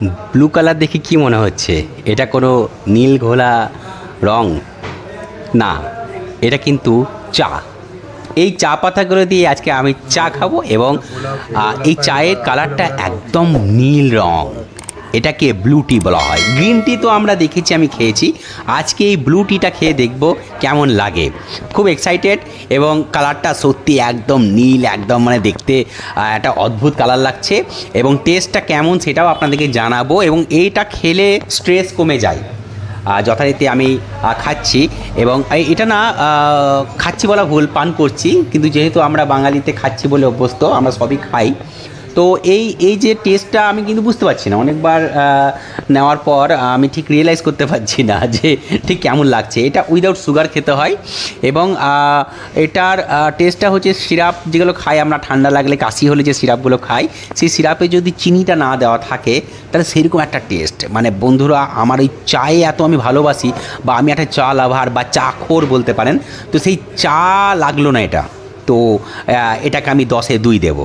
Blue colour দেখে কি মনে হচ্ছে? এটা কোনো নীল ঘোলা রং? না, এটা কিন্তু চা। এই চা পাতাগুলো দিয়ে আজকে আমি চা খাব এবং এই চায়ের কালারটা একদম নীল রং। এটাকে ব্লু টি বলা হয়। গ্রিন টি তো আমরা দেখেছি, আমি খেয়েছি। আজকে এই ব্লু টিটা খেয়ে দেখব কেমন লাগে। খুব এক্সাইটেড এবং কালারটা সত্যি একদম নীল, একদম মানে দেখতে একটা অদ্ভুত কালার লাগছে এবং টেস্টটা কেমন সেটাও আপনাদেরকে জানাব এবং এইটা খেলে স্ট্রেস কমে যায়। যথারীতি আমি খাচ্ছি এবং এটা না খাচ্ছি বলা ভুল, পান করছি। কিন্তু যেহেতু আমরা বাঙালিতে খাচ্ছি বলে অভ্যস্ত, আমরা সবই খাই। তো এই এই যে টেস্টটা আমি কিন্তু বুঝতে পারছি না। অনেকবার নেওয়ার পর আমি ঠিক রিয়েলাইজ করতে পারছি না যে ঠিক কেমন লাগছে। এটা উইদাউট সুগার খেতে হয় এবং এটার টেস্টটা হচ্ছে সিরাপ যেগুলো খাই আমরা, ঠান্ডা লাগলে কাশি হলে যে সিরাপগুলো খাই, সেই সিরাপে যদি চিনিটা না দেওয়া থাকে, তাহলে সেরকম একটা টেস্ট মানে বন্ধুরা, আমার ওই চায়ে এত আমি ভালোবাসি বা আমি একটা চা লাভার বা চা খোর বলতে পারেন, তো সেই চা লাগল না এটা। তো এটাকে আমি দশে দুই দেবো।